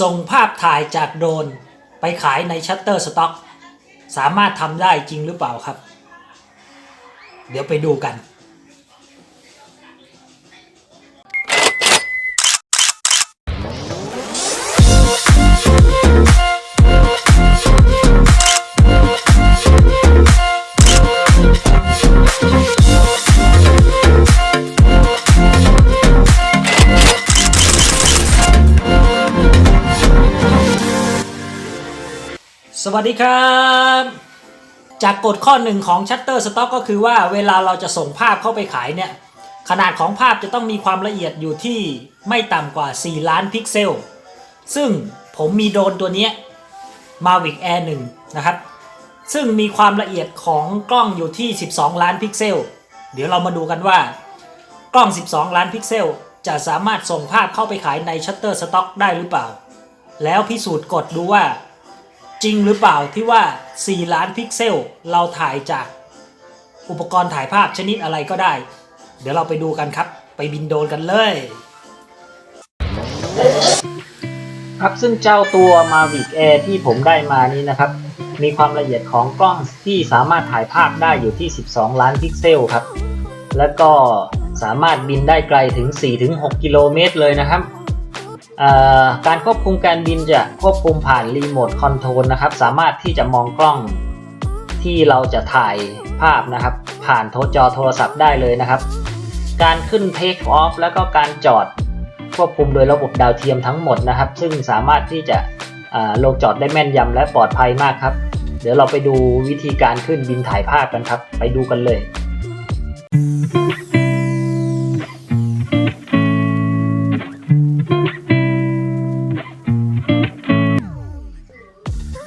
ส่งภาพถ่ายจากโดรนไปขายในชัตเตอร์สต็อกสามารถทำได้จริงหรือเปล่าครับ เดี๋ยวไปดูกัน สวัสดีครับ จากกฎข้อหนึ่งของ Shutterstock ก็คือว่าเวลาเราจะส่งภาพเข้าไปขายเนี่ย ขนาดของภาพจะต้องมีความละเอียดอยู่ที่ไม่ต่ำกว่า 4 ล้านพิกเซล ซึ่งผมมีโดนตัวนี้ Mavic Air 1 นะครับ ซึ่งมีความละเอียดของกล้องอยู่ที่ 12 ล้านพิกเซล เดี๋ยวเรามาดูกันว่า กล้อง 12 ล้านพิกเซล จะสามารถส่งภาพเข้าไปขายใน Shutterstock ได้หรือเปล่า แล้วพิสูจน์กดดูว่า จริงหรือเปล่าที่ว่า 4 ล้านพิกเซล เราถ่ายจากอุปกรณ์ถ่ายภาพชนิดอะไรก็ได้ เดี๋ยวเราไปดูกันครับ ไปบินโดรนกันเลย ครับซึ่งเจ้าตัว Mavic Air ที่ผมได้มานี้นะครับ มีความละเอียดของกล้องที่สามารถถ่ายภาพได้อยู่ที่ 12 ล้านพิกเซลครับ แล้วก็สามารถบินได้ไกลถึง 4-6 กิโลเมตรเลยนะครับ การควบคุมการบินจะควบคุมผ่านรีโมทคอนโทรลนะครับ สามารถที่จะมองกล้องที่เราจะถ่ายภาพนะครับ ผ่านโทรจอโทรศัพท์ได้เลยนะครับ การขึ้น Take Off แล้วก็การจอดควบคุมโดยระบบดาวเทียมทั้งหมดนะครับ ซึ่งสามารถที่จะลงจอดได้แม่นยำและปลอดภัยมากครับ เดี๋ยวเราไปดูวิธีการขึ้นบินถ่ายภาพกันครับ ไปดูกันเลย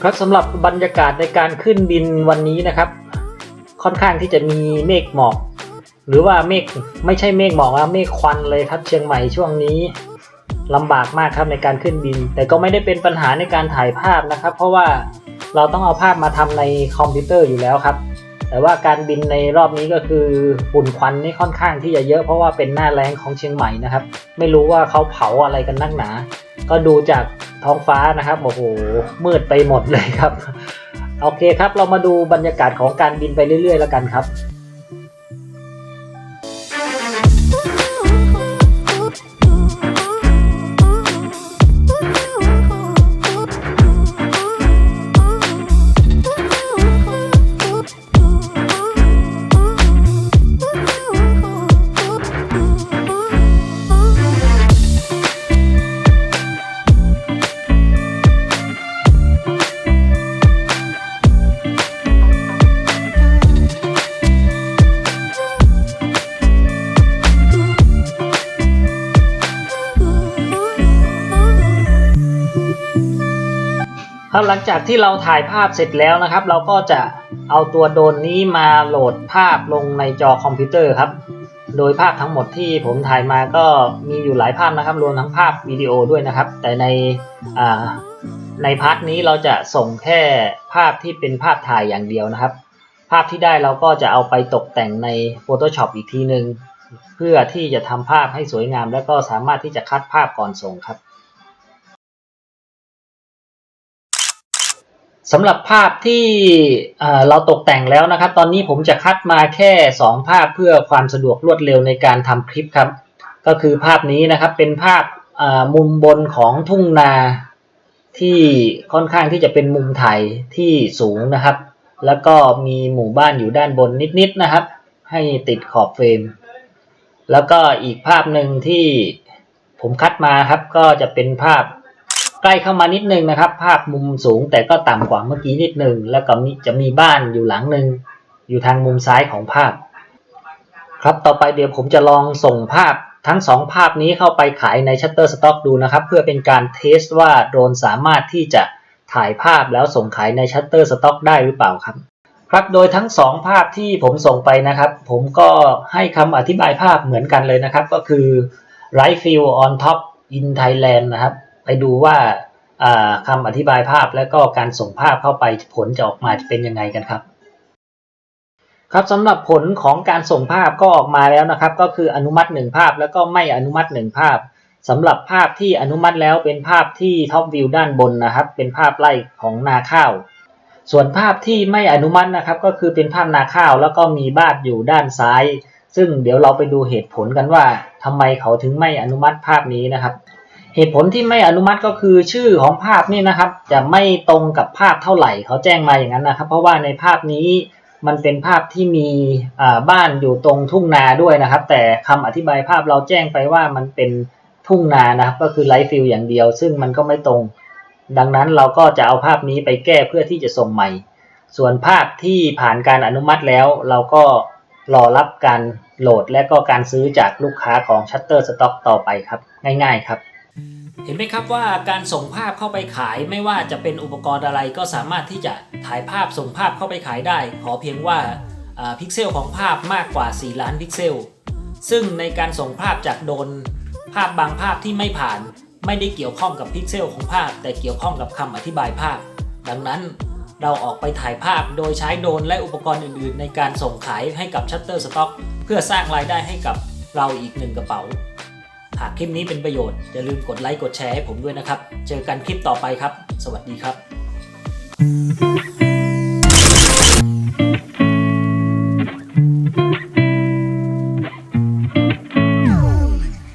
ครับสำหรับบรรยากาศในการขึ้นบินวันนี้นะครับ ค่อนข้างที่จะมีเมฆหมอกหรือว่าเมฆไม่ใช่เมฆหมอกนะเมฆควันเลยครับ เชียงใหม่ช่วงนี้ลำบากมากครับในการขึ้นบิน แต่ก็ไม่ได้เป็นปัญหาในการถ่ายภาพนะครับ เพราะว่าเราต้องเอาภาพมาทำในคอมพิวเตอร์อยู่แล้วครับ แต่ว่าการบินในรอบนี้ก็คือฝุ่นควันนี่ค่อนข้างที่จะเยอะเพราะว่าเป็นหน้าแรงของเชียงใหม่นะครับ ไม่รู้ว่าเขาเผาอะไรกันนักหนา ก็ดูจากท้องฟ้านะครับโอ้โหมืดไปหมดเลยครับ โอเคครับเรามาดูบรรยากาศของการบินไปเรื่อย ๆ แล้วกันครับ ครับหลังจากที่เราถ่ายภาพเสร็จแล้วนะครับ เราก็จะเอาตัวโดนนี้มาโหลดภาพลงในจอคอมพิวเตอร์ครับ โดยภาพทั้งหมดที่ผมถ่ายมาก็มีอยู่หลายภาพนะครับ รวมทั้งภาพวิดีโอด้วยนะครับ แต่ในในพาร์ทนี้เราจะส่งแค่ภาพที่เป็นภาพถ่ายอย่างเดียวนะครับ ภาพที่ได้เราก็จะเอาไปตกแต่งใน Photoshop อีกทีหนึ่งเพื่อที่จะทำภาพให้สวยงาม และก็สามารถที่จะคัดภาพก่อนส่งครับ สำหรับภาพที่เราตกแต่งแล้วนะครับ ตอนนี้ผมจะคัดมาแค่ 2 ภาพเพื่อความสะดวกรวดเร็วในการทำคลิปครับ ก็คือภาพนี้นะครับเป็นภาพมุมบนของทุ่งนาที่ค่อนข้างที่จะเป็นมุมถ่ายที่สูงนะครับ แล้วก็มีหมู่บ้านอยู่ด้านบนนิดๆนะครับ ให้ติดขอบเฟรม แล้วก็อีกภาพหนึ่งที่ผมคัดมาครับก็จะเป็นภาพ ใกล้เข้ามานิดนึงนะครับ ภาพมุมสูงแต่ก็ต่ำกว่าเมื่อกี้นิดนึง แล้วก็มีจะมีบ้านอยู่หลังหนึ่งอยู่ทางมุมซ้ายของภาพ ครับต่อไปเดี๋ยวผมจะลองส่งภาพทั้งสองภาพนี้เข้าไปขายใน Shutterstock ดูนะครับ เพื่อเป็นการเทสว่าโดรนสามารถที่จะถ่ายภาพแล้วส่งขายใน Shutterstock ได้หรือเปล่าครับ ครับโดยทั้งสองภาพที่ผมส่งไปนะครับ ผมก็ให้คำอธิบายภาพเหมือนกันเลยนะครับ ก็คือ right view on top in Thailand นะครับ ไปดูว่าอ่าคำอธิบายภาพและก็การส่งภาพเข้าไปผลจะออกมาจะเป็นยังไงกันครับ ครับสำหรับผลของการส่งภาพก็ออกมาแล้วนะครับ ก็คืออนุมัติหนึ่งภาพแล้วก็ไม่อนุมัติหนึ่งภาพสำหรับภาพที่อนุมัติแล้วเป็นภาพที่ท็อปวิวด้านบนนะครับ เป็นภาพไร่ของนาข้าว ส่วนภาพที่ไม่อนุมัตินะครับ ก็คือเป็นภาพนาข้าว แล้วก็มีบ้านอยู่ด้านซ้าย ซึ่งเดี๋ยวเราไปดูเหตุผลกันว่าทำไมเขาถึงไม่อนุมัติภาพนี้นะครับ เหตุผลที่ไม่อนุมัติก็คือชื่อของภาพนี่นะครับ จะไม่ตรงกับภาพเท่าไหร่เขาแจ้งมาอย่างนั้นนะครับ เพราะว่าในภาพนี้มันเป็นภาพที่มีบ้านอยู่ตรงทุ่งนาด้วยนะครับ แต่คำอธิบายภาพเราแจ้งไปว่ามันเป็นทุ่งนานะครับ ก็คือไลฟ์ฟิลอย่างเดียว ซึ่งมันก็ไม่ตรง ดังนั้นเราก็จะเอาภาพนี้ไปแก้เพื่อที่จะส่งใหม่ ส่วนภาพที่ผ่านการอนุมัติแล้ว เราก็รอรับการโหลดและก็การซื้อจากลูกค้าของ Shutterstock ต่อไปครับ ง่าย ๆ ครับ เห็นไหมครับว่าการส่งภาพเข้าไปขายไม่ว่าจะเป็นอุปกรณ์อะไรก็สามารถที่จะถ่ายภาพส่งภาพเข้าไปขายได้ ขอเพียงว่าพิกเซลของภาพมากกว่า 4 ล้านพิกเซล ซึ่งในการส่งภาพจากโดน ภาพบางภาพที่ไม่ผ่าน ไม่ได้เกี่ยวข้องกับพิกเซลของภาพ แต่เกี่ยวข้องกับคำอธิบายภาพ ดังนั้นเราออกไปถ่ายภาพโดยใช้โดนและอุปกรณ์อื่น ๆ ในการส่งขายให้กับ Shutterstock เพื่อสร้างรายได้ให้กับเราอีกหนึ่งกระเป๋า หากคลิปนี้เป็นประโยชน์ อย่าลืมกดไลค์กดแชร์ให้ผมด้วยนะครับ เจอกันคลิปต่อไปครับ สวัสดีครับ